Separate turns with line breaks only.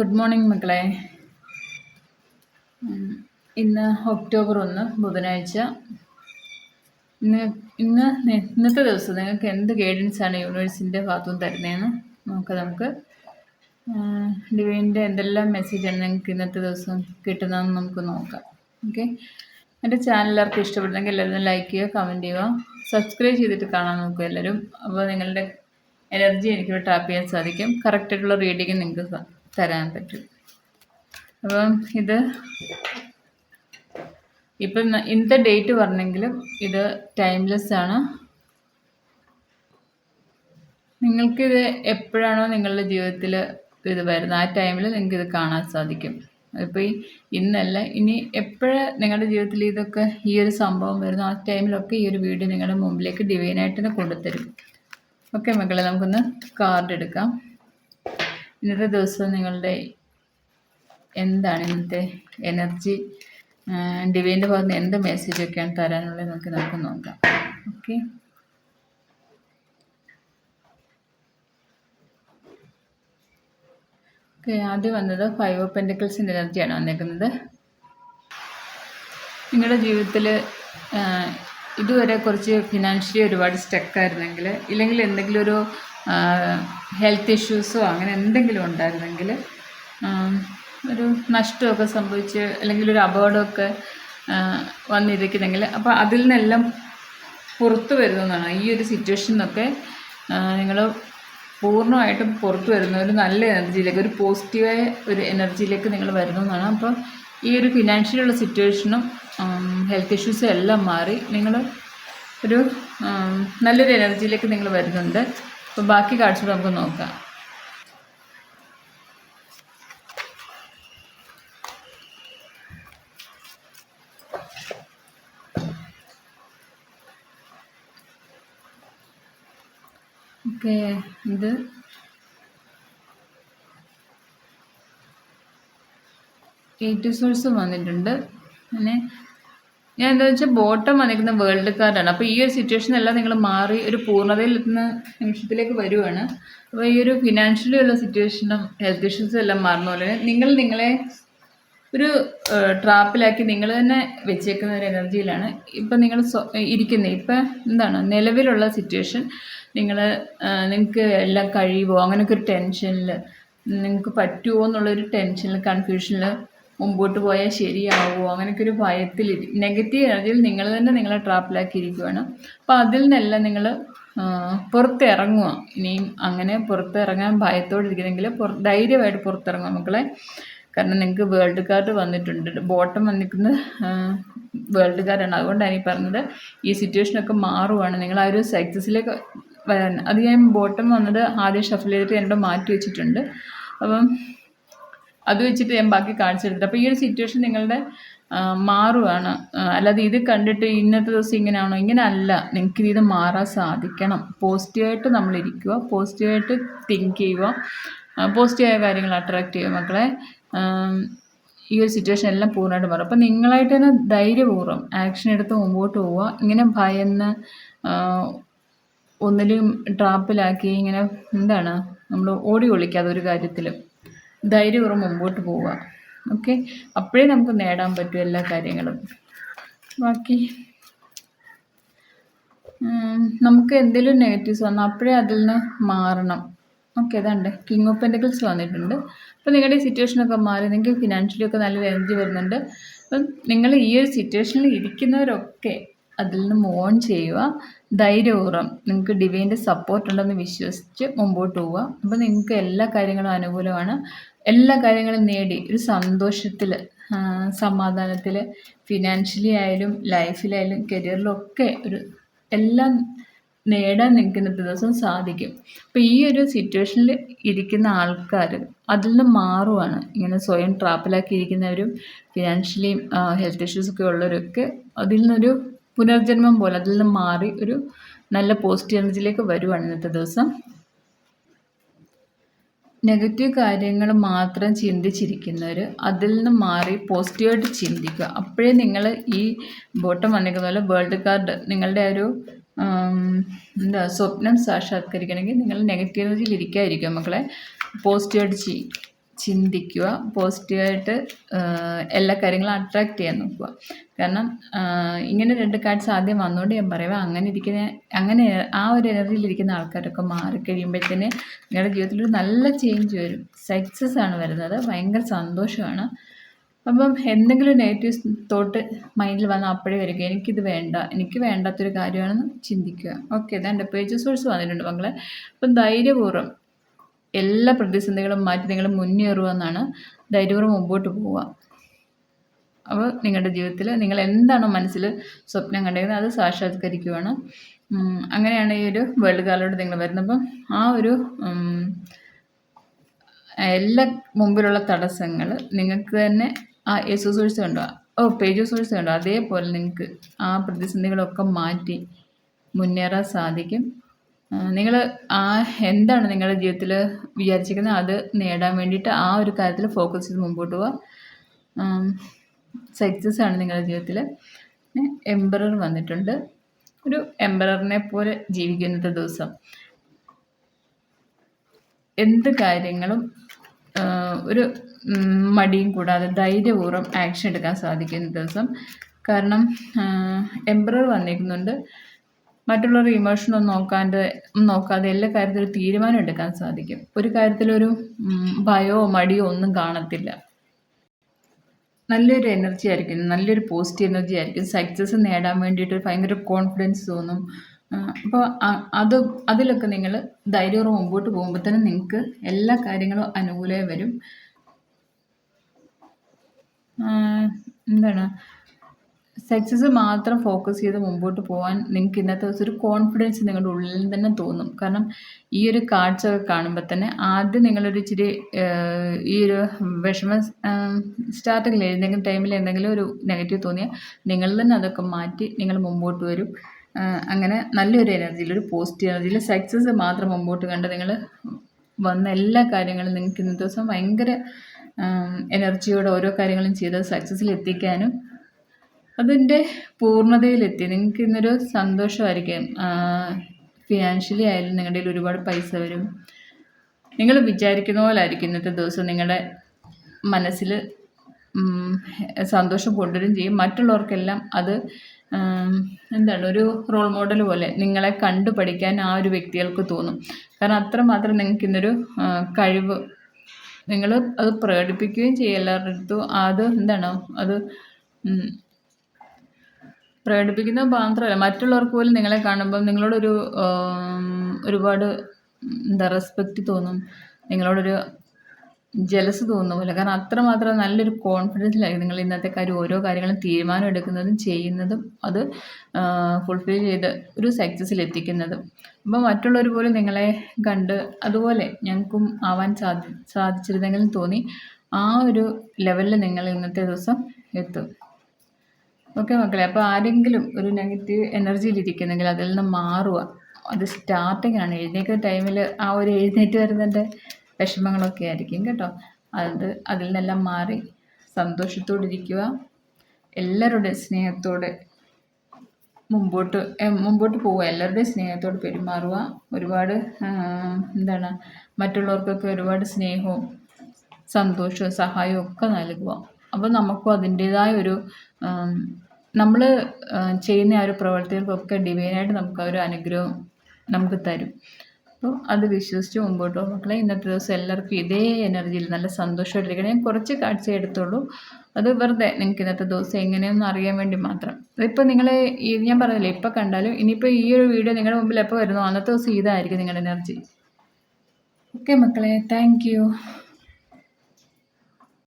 Good morning മക്കളെ. ഇന്ന് October ഒന്ന് ബുധനാഴ്ച. ഇന്ന് ഇന്ന് ഇന്നത്തെ ദിവസം നിങ്ങൾക്ക് എന്ത് ഗൈഡൻസ് ആണ് യൂണിവേഴ്സിന്റെ ഭാഗത്തുനിന്ന് തരുന്നതെന്ന് നോക്കാം നമുക്ക്. ഡിവൈന്റെ എന്തെല്ലാം മെസ്സേജാണ് നിങ്ങൾക്ക് ഇന്നത്തെ ദിവസം കിട്ടുന്നതെന്ന് നമുക്ക് നോക്കാം. ഓക്കെ എന്റെ ചാനൽ എല്ലാവർക്കും ഇഷ്ടപ്പെടുന്നെങ്കിൽ എല്ലാവരും ലൈക്ക് ചെയ്യുക കമന്റ് ചെയ്യുക. സബ്സ്ക്രൈബ് ചെയ്തിട്ട് കാണാൻ നോക്കുക എല്ലാവരും. അപ്പോൾ നിങ്ങളുടെ എനർജി എനിക്കിവിടെ ടാപ്പ് ചെയ്യാൻ സാധിക്കും. കറക്റ്റായിട്ടുള്ള റീഡിങ് നിങ്ങൾക്ക് തരാൻ പറ്റും. അപ്പം ഇത് ഇപ്പം ഇന്നത്തെ ഡേറ്റ് പറഞ്ഞെങ്കിലും ഇത് ടൈംലെസ് ആണ്. നിങ്ങൾക്കിത് എപ്പോഴാണോ നിങ്ങളുടെ ജീവിതത്തിൽ ഇത് വരുന്നത് ആ ടൈമിൽ നിങ്ങൾക്ക് ഇത് കാണാൻ സാധിക്കും. ഇപ്പോൾ ഈ ഇന്നല്ല ഇനി എപ്പോഴ് നിങ്ങളുടെ ജീവിതത്തിൽ ഇതൊക്കെ ഈ ഒരു സംഭവം വരുന്നു ആ ടൈമിലൊക്കെ ഈ ഒരു വീഡിയോ നിങ്ങളുടെ മുമ്പിലേക്ക് ഡിവൈനായിട്ട് തന്നെ കൊണ്ടുതരും ഓക്കെ മക്കളെ നമുക്കൊന്ന് കാർഡ് എടുക്കാം. ഇന്നത്തെ ദിവസം നിങ്ങളുടെ എന്താണ് ഇന്നത്തെ എനർജി ഡിവൈന്റെ ഭാഗത്ത് എന്ത് മെസ്സേജൊക്കെയാണ് തരാനുള്ളത് നമുക്ക് നമുക്ക് നോക്കാം. ഓക്കെ ഓക്കെ ആദ്യം വന്നത് ഫൈവ് ഓഫ് പെന്റിക്കിൾസിന്റെ എനർജിയാണ് വന്നേക്കുന്നത്. നിങ്ങളുടെ ജീവിതത്തിൽ ഇതുവരെ കുറച്ച് ഫിനാൻഷ്യലി ഒരുപാട് സ്റ്റക്കായിരുന്നെങ്കിൽ ഇല്ലെങ്കിൽ എന്തെങ്കിലും ഒരു ഹെൽത്ത് ഇഷ്യൂസോ അങ്ങനെ എന്തെങ്കിലും ഉണ്ടായിരുന്നെങ്കിൽ ഒരു നഷ്ടമൊക്കെ സംഭവിച്ച് അല്ലെങ്കിൽ ഒരു അപകടമൊക്കെ വന്നിരിക്കുന്നെങ്കിൽ അപ്പോൾ അതിൽ നിന്നെല്ലാം പുറത്തു വരുന്നതാണ്. ഈ ഒരു സിറ്റുവേഷൻ നിന്നൊക്കെ നിങ്ങൾ പൂർണമായിട്ടും പുറത്തു വരുന്ന ഒരു നല്ല എനർജിയിലേക്ക് ഒരു പോസിറ്റീവായ ഒരു എനർജിയിലേക്ക് നിങ്ങൾ വരുന്നതാണ് അപ്പോൾ ഈ ഒരു ഫിനാൻഷ്യലുള്ള സിറ്റുവേഷനും ഹെൽത്ത് ഇഷ്യൂസും എല്ലാം മാറി നിങ്ങൾ ഒരു നല്ലൊരു എനർജിയിലേക്ക് നിങ്ങൾ വരുന്നുണ്ട്. അപ്പോൾ ബാക്കി കാഴ്ച നമുക്ക് നോക്കാം. ഓക്കെ ഇത്. എയ്റ്റ് സോഴ്സ് വന്നിട്ടുണ്ട്. പിന്നെ ഞാൻ എന്താ വെച്ചാൽ ബോട്ടം വന്നിരിക്കുന്ന വേൾഡ് കാർഡാണ് അപ്പോൾ ഈ ഒരു സിറ്റുവേഷൻ എല്ലാം നിങ്ങൾ മാറി ഒരു പൂർണതയിൽ എത്തുന്ന നിമിഷത്തിലേക്ക് വരുവാണ്. അപ്പോൾ ഈ ഒരു ഫിനാൻഷ്യലി ഉള്ള സിറ്റുവേഷനും ഹെൽത്ത് ഇഷ്യൂസും എല്ലാം മാറുന്ന പോലെ നിങ്ങൾ നിങ്ങളെ ഒരു ട്രാപ്പിലാക്കി നിങ്ങൾ തന്നെ വെച്ചേക്കുന്ന ഒരു എനർജിയിലാണ്. ഇപ്പം നിങ്ങൾ ഇരിക്കുന്നത് ഇപ്പം എന്താണ്? നിലവിലുള്ള സിറ്റുവേഷൻ നിങ്ങൾ നിങ്ങൾക്ക് എല്ലാം കഴിയുമോ അങ്ങനെയൊക്കെ ഒരു ടെൻഷനിൽ നിങ്ങൾക്ക് പറ്റുമോ എന്നുള്ളൊരു ടെൻഷനിൽ കൺഫ്യൂഷനിൽ മുമ്പോട്ട് പോയാൽ ശരിയാവുമോ? അങ്ങനെയൊക്കെ ഒരു ഭയത്തിൽ നെഗറ്റീവ് എനർജിയിൽ നിങ്ങൾ തന്നെ നിങ്ങളെ ട്രാപ്പിലാക്കിയിരിക്കുകയാണ് അപ്പോൾ അതിൽ നിന്നെല്ലാം നിങ്ങൾ പുറത്തിറങ്ങുക. ഇനിയും അങ്ങനെ പുറത്തിറങ്ങാൻ ഭയത്തോടെ ഇരിക്കുന്നെങ്കിൽ പുറ ധൈര്യമായിട്ട് പുറത്തിറങ്ങുക മക്കളെ. കാരണം നിങ്ങൾക്ക് വേൾഡ് കാർഡ് വന്നിട്ടുണ്ട്. ബോട്ടം വന്നിരിക്കുന്ന വേൾഡ് കാർഡാണ് അതുകൊണ്ടാണ് ഈ പറഞ്ഞത്. ഈ സിറ്റുവേഷനൊക്കെ മാറുവാണ്. നിങ്ങൾ ആ ഒരു സക്സസ്സിലേക്ക് വരാൻ. അത് ഞാൻ ബോട്ടം വന്നത് ആദ്യം ഷഫിൽ ചെയ്തിട്ട് എന്നോട് മാറ്റി വെച്ചിട്ടുണ്ട്. അപ്പം അത് വെച്ചിട്ട് ഞാൻ ബാക്കി കാണിച്ചെടുത്തിട്ട്. അപ്പോൾ ഈ ഒരു സിറ്റുവേഷൻ നിങ്ങളുടെ മാറുവാണ്. അല്ലാതെ ഇത് കണ്ടിട്ട് ഇന്നത്തെ ദിവസം ഇങ്ങനെയാണോ? ഇങ്ങനെ അല്ല നിങ്ങൾക്ക് ഇത് മാറാൻ സാധിക്കണം. പോസിറ്റീവായിട്ട് നമ്മൾ ഇരിക്കുക. പോസിറ്റീവായിട്ട് തിങ്ക് ചെയ്യുക. പോസിറ്റീവായ കാര്യങ്ങൾ അട്രാക്റ്റ് ചെയ്യുക മക്കളെ. ഈ ഒരു സിറ്റുവേഷൻ എല്ലാം പൂർണമായിട്ട് മാറും. അപ്പോൾ നിങ്ങളായിട്ട് തന്നെ ധൈര്യപൂർവം ആക്ഷൻ എടുത്ത് മുമ്പോട്ട് പോവുക. ഇങ്ങനെ ഭയന്ന് ഒന്നിലും ട്രാപ്പിലാക്കി ഇങ്ങനെ എന്താണ്? നമ്മൾ ഓടി ഒളിക്കാതെ ഒരു കാര്യത്തിലും. ധൈര്യപൂർവം മുമ്പോട്ട് പോവുക. ഓക്കെ അപ്പോഴേ നമുക്ക് നേടാൻ പറ്റും എല്ലാ കാര്യങ്ങളും. ബാക്കി നമുക്ക് എന്തെങ്കിലും നെഗറ്റീവ്സ് വന്നാൽ അപ്പോഴേ അതിൽ നിന്ന് മാറണം. ഓക്കെ അതാണ്ട് കിങ് ഓഫ് പെന്റക്കിൾസ് വന്നിട്ടുണ്ട്. അപ്പോൾ നിങ്ങളുടെ ഈ സിറ്റുവേഷനൊക്കെ മാറി. നിങ്ങൾക്ക് ഫിനാൻഷ്യലി ഒക്കെ നല്ലൊരു എനർജി വരുന്നുണ്ട്. അപ്പം നിങ്ങൾ ഈ ഒരു സിറ്റുവേഷനിൽ ഇരിക്കുന്നവരൊക്കെ അതിൽ നിന്ന് മോൺ ചെയ്യുക. ധൈര്യപൂർവം നിങ്ങൾക്ക് ഡിവൈന്റെ സപ്പോർട്ട് ഉണ്ടെന്ന് വിശ്വസിച്ച് മുമ്പോട്ട് പോവുക. അപ്പോൾ നിങ്ങൾക്ക് എല്ലാ കാര്യങ്ങളും അനുകൂലമാണ്. എല്ലാ കാര്യങ്ങളും നേടി ഒരു സന്തോഷത്തിൽ സമാധാനത്തിൽ ഫിനാൻഷ്യലി ആയാലും ലൈഫിലായാലും കരിയറിലും ഒക്കെ ഒരു എല്ലാം നേടാൻ നിങ്ങൾക്ക് ഇന്നത്തെ ദിവസം സാധിക്കും. അപ്പോൾ ഈ ഒരു സിറ്റുവേഷനിൽ ഇരിക്കുന്ന ആൾക്കാർ അതിൽ നിന്ന് മാറുവാണ്. ഇങ്ങനെ സ്വയം ട്രാപ്പിലാക്കി ഇരിക്കുന്നവരും ഫിനാൻഷ്യലിയും ഹെൽത്ത് ഇഷ്യൂസൊക്കെ ഉള്ളവരൊക്കെ അതിൽ നിന്നൊരു പുനർജന്മം പോലെ അതിൽ നിന്ന് മാറി ഒരു നല്ല പോസിറ്റീവ് എനർജിയിലേക്ക് വരുവാണ് ഇന്നത്തെ ദിവസം. നെഗറ്റീവ് കാര്യങ്ങൾ മാത്രം ചിന്തിച്ചിരിക്കുന്നവർ അതിൽ നിന്ന് മാറി പോസിറ്റീവായിട്ട് ചിന്തിക്കുക. അപ്പോഴേ നിങ്ങൾ ഈ ബോട്ടം വന്നിരിക്കുന്ന പോലെ വേൾഡ് കാർഡ് നിങ്ങളുടെ ഒരു എന്താ സ്വപ്നം സാക്ഷാത്കരിക്കണമെങ്കിൽ നിങ്ങൾ നെഗറ്റീവ് എനർജിയിൽ ഇരിക്കാതിരിക്കുക മക്കളെ. പോസിറ്റീവായിട്ട് ചിന്തിക്കുക പോസിറ്റീവായിട്ട് എല്ലാ കാര്യങ്ങളും അട്രാക്റ്റ് ചെയ്യാൻ നോക്കുക. കാരണം ഇങ്ങനെ രണ്ട് കാർഡ്സ് ആദ്യം വന്നുകൊണ്ട് ഞാൻ പറയുക അങ്ങനെ ഇരിക്കുന്ന അങ്ങനെ ആ ഒരു എനർജിയിലിരിക്കുന്ന ആൾക്കാരൊക്കെ മാറിക്കഴിയുമ്പോഴത്തേന് നിങ്ങളുടെ ജീവിതത്തിൽ ഒരു നല്ല ചേഞ്ച് വരും. സക്സസ് ആണ് വരുന്നത്. ഭയങ്കര സന്തോഷമാണ്. അപ്പം എന്തെങ്കിലും നെഗറ്റീവ് തോട്ട് മൈൻഡിൽ വന്ന അപ്പോഴേ വരിക. എനിക്കിത് വേണ്ട. എനിക്ക് വേണ്ടാത്തൊരു കാര്യമാണെന്ന് ചിന്തിക്കുക. ഓക്കെ ഇതാണ്ട് പേജ് സോഴ്സ് വന്നിട്ടുണ്ട് മക്കളെ. അപ്പം ധൈര്യപൂർവം എല്ലാ പ്രതിസന്ധികളും മാറ്റി നിങ്ങൾ മുന്നേറുവെന്നാണ് ധൈര്യപൂർവം മുമ്പോട്ട് പോവുക. അപ്പോൾ നിങ്ങളുടെ ജീവിതത്തിൽ നിങ്ങൾ എന്താണോ മനസ്സിൽ സ്വപ്നം കണ്ടേക്കുന്നത് അത് സാക്ഷാത്കരിക്കുവാണ്. അങ്ങനെയാണ് ഈ ഒരു വേൾഡ് കാലോട് നിങ്ങൾ വരുന്നത്. അപ്പം ആ ഒരു എല്ലാ മുമ്പിലുള്ള തടസ്സങ്ങൾ നിങ്ങൾക്ക് തന്നെ ആ എസ് സോഴ്സ് കണ്ടോ? ഓ പേജ് സോഴ്സ് കണ്ടോ? അതേപോലെ നിങ്ങൾക്ക് ആ പ്രതിസന്ധികളൊക്കെ മാറ്റി മുന്നേറാൻ സാധിക്കും. നിങ്ങൾ ആ എന്താണ് നിങ്ങളുടെ ജീവിതത്തിൽ വിചാരിച്ചിരിക്കുന്നത്? അത് നേടാൻ വേണ്ടിയിട്ട് ആ ഒരു കാര്യത്തിൽ ഫോക്കസ് ചെയ്ത് മുമ്പോട്ട് പോവുക സക്സസ് ആണ് നിങ്ങളുടെ ജീവിതത്തിൽ എംബറർ വന്നിട്ടുണ്ട്. ഒരു എംബററിനെ പോലെ ജീവിക്കുന്നത്തെ ദിവസം. എന്ത് കാര്യങ്ങളും ഒരു മടിയും കൂടാതെ ധൈര്യപൂർവം ആക്ഷൻ എടുക്കാൻ സാധിക്കുന്ന ദിവസം. കാരണം എംബറർ വന്നിരിക്കുന്നുണ്ട്. മറ്റുള്ളവരുടെ ഇമോഷനൊന്നും നോക്കാണ്ട് നോക്കാതെ എല്ലാ കാര്യത്തിലും തീരുമാനം എടുക്കാൻ സാധിക്കും. ഒരു കാര്യത്തിലൊരു ഭയമോ മടിയോ ഒന്നും കാണത്തില്ല. നല്ലൊരു എനർജി ആയിരിക്കും. നല്ലൊരു പോസിറ്റീവ് എനർജി ആയിരിക്കും. സക്സസ് നേടാൻ വേണ്ടിയിട്ട് ഭയങ്കര കോൺഫിഡൻസ് തോന്നും. അപ്പോൾ അത് അതിലൊക്കെ നിങ്ങൾ ധൈര്യപൂർവം മുമ്പോട്ട് പോകുമ്പോൾ തന്നെ നിങ്ങൾക്ക് എല്ലാ കാര്യങ്ങളും അനുകൂലമായി വരും. എന്താണ്? സക്സസ് മാത്രം ഫോക്കസ് ചെയ്ത് മുമ്പോട്ട് പോകാൻ നിങ്ങൾക്ക് ഇന്നത്തെ ദിവസം ഒരു കോൺഫിഡൻസ് നിങ്ങളുടെ ഉള്ളിൽ തന്നെ തോന്നും. കാരണം ഈ ഒരു ഒക്കെ കാണുമ്പോൾ തന്നെ ആദ്യം നിങ്ങളൊരു ഇച്ചിരി ഈ ഒരു വിഷമ സ്റ്റാർട്ടിങ്ങിൽ ഏതെങ്കിലും ടൈമിൽ എന്തെങ്കിലും ഒരു നെഗറ്റീവ് തോന്നിയാൽ നിങ്ങൾ തന്നെ അതൊക്കെ മാറ്റി നിങ്ങൾ മുമ്പോട്ട് വരും. അങ്ങനെ നല്ലൊരു എനർജിയിൽ ഒരു പോസിറ്റീവ് എനർജിയിൽ സക്സസ് മാത്രം മുമ്പോട്ട് കണ്ട് നിങ്ങൾ വന്ന എല്ലാ കാര്യങ്ങളും നിങ്ങൾക്ക് ഇന്നത്തെ ദിവസം ഭയങ്കര എനർജിയോടെ ഓരോ കാര്യങ്ങളും ചെയ്ത് സക്സസ്സിൽ എത്തിക്കാനും അതിന്റെ പൂർണതയിലെത്തി. നിങ്ങൾക്ക് ഇന്നൊരു സന്തോഷമായിരിക്കും. ഫിനാൻഷ്യലി ആയാലും നിങ്ങളുടെ കയ്യിൽ ഒരുപാട് പൈസ വരും. നിങ്ങൾ വിചാരിക്കുന്ന പോലെ ആയിരിക്കും ഇന്നത്തെ ദിവസം നിങ്ങളുടെ മനസ്സിൽ സന്തോഷം കൊണ്ടുവരും ചെയ്യും. മറ്റുള്ളവർക്കെല്ലാം അത് എന്താണ് ഒരു റോൾ മോഡൽ പോലെ നിങ്ങളെ കണ്ടു പഠിക്കാൻ ആ ഒരു വ്യക്തികൾക്ക് തോന്നും. കാരണം അത്രമാത്രം നിങ്ങൾക്ക് ഇന്നൊരു കഴിവ് നിങ്ങൾ അത് പ്രകടിപ്പിക്കുകയും ചെയ്യും എല്ലാവരുടെ അടുത്തും. അത് എന്താണ് അത് പ്രകടിപ്പിക്കുന്നത് മാത്രമല്ല. മറ്റുള്ളവർക്ക് പോലും നിങ്ങളെ കാണുമ്പം നിങ്ങളോടൊരു ഒരുപാട് എന്താ റെസ്പെക്റ്റ് തോന്നും. നിങ്ങളോടൊരു ജലസ് തോന്നുന്ന പോലെ കാരണം അത്രമാത്രം നല്ലൊരു കോൺഫിഡൻസിലായി നിങ്ങൾ ഇന്നത്തെ കാര്യം ഓരോ കാര്യങ്ങളും തീരുമാനം എടുക്കുന്നതും ചെയ്യുന്നതും അത് ഫുൾഫിൽ ചെയ്ത് ഒരു സക്സസ്സിൽ എത്തിക്കുന്നതും. അപ്പോൾ മറ്റുള്ളവർ പോലും നിങ്ങളെ കണ്ട് അതുപോലെ ഞങ്ങൾക്കും ആവാൻ സാധി സാധിച്ചിരുന്നെങ്കിലും തോന്നി ആ ഒരു ലെവലിൽ നിങ്ങൾ ഇന്നത്തെ ദിവസം എത്തും. ഓക്കെ മക്കളെ അപ്പോൾ ആരെങ്കിലും ഒരു നെഗറ്റീവ് എനർജിയിൽ ഇരിക്കുന്നെങ്കിൽ അതിൽ നിന്ന് മാറുക. അത് സ്റ്റാർട്ടിങ്ങാണ് എഴുന്നേക്കുന്ന ടൈമിൽ ആ ഒരു എഴുന്നേറ്റ് വരുന്നതിന്റെ വിഷമങ്ങളൊക്കെ ആയിരിക്കും കേട്ടോ. അത് അതിൽ നിന്നെല്ലാം മാറി സന്തോഷത്തോടെ ഇരിക്കുക. എല്ലാവരുടെ സ്നേഹത്തോടെ മുമ്പോട്ട് മുമ്പോട്ട് പോവുക. എല്ലാവരുടെയും സ്നേഹത്തോട് പെരുമാറുക. ഒരുപാട് എന്താണ് മറ്റുള്ളവർക്കൊക്കെ ഒരുപാട് സ്നേഹവും സന്തോഷവും സഹായവും ഒക്കെ നൽകുക. അപ്പോൾ നമുക്കും അതിന്റേതായ ഒരു നമ്മൾ ചെയ്യുന്ന ആ ഒരു പ്രവർത്തികൾക്കൊക്കെ ഡിവൈനായിട്ട് നമുക്ക് ആ ഒരു അനുഗ്രഹം നമുക്ക് തരും. അപ്പോൾ അത് വിശ്വസിച്ച് മുമ്പോട്ട് പോകും. മക്കളെ ഇന്നത്തെ ദിവസം എല്ലാവർക്കും ഇതേ എനർജിയിൽ നല്ല സന്തോഷമായിട്ടിരിക്കണം. ഞാൻ കുറച്ച് കാഴ്ച എടുത്തോളൂ അത് വെറുതെ നിങ്ങൾക്ക് ഇന്നത്തെ ദിവസം എങ്ങനെയൊന്നും അറിയാൻ വേണ്ടി മാത്രം. ഇപ്പോൾ നിങ്ങൾ ഈ ഞാൻ പറഞ്ഞില്ലേ ഇപ്പോൾ കണ്ടാലും ഇനിയിപ്പോൾ ഈ ഒരു വീഡിയോ നിങ്ങളുടെ മുമ്പിൽ എപ്പോൾ വരുന്നു അന്നത്തെ ദിവസം ഇതായിരിക്കും നിങ്ങളുടെ എനർജി. ഓക്കെ മക്കളെ താങ്ക്